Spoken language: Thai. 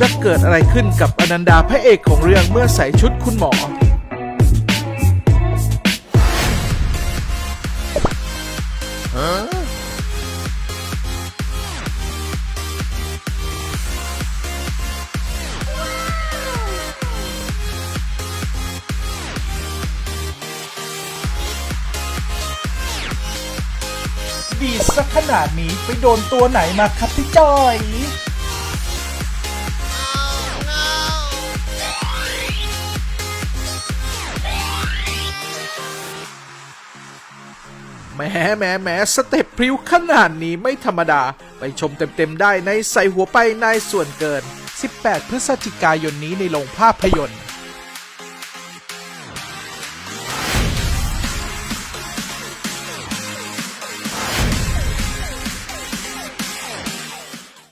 จะเกิดอะไรขึ้นกับอนันดาพระเอกของเรื่องเมื่อใส่ชุดคุณหมอ ดีดสักขนาดนี้ไปโดนตัวไหนมาครับพี่จอย แหมแหมแหมสเต็ปพริ้วขนาดนี้ไม่ธรรมดา ไปชมเต็มๆได้ในใส่หัวไปในส่วนเกิน 18 พฤศจิกายนนี้ในโรงภาพยนตร์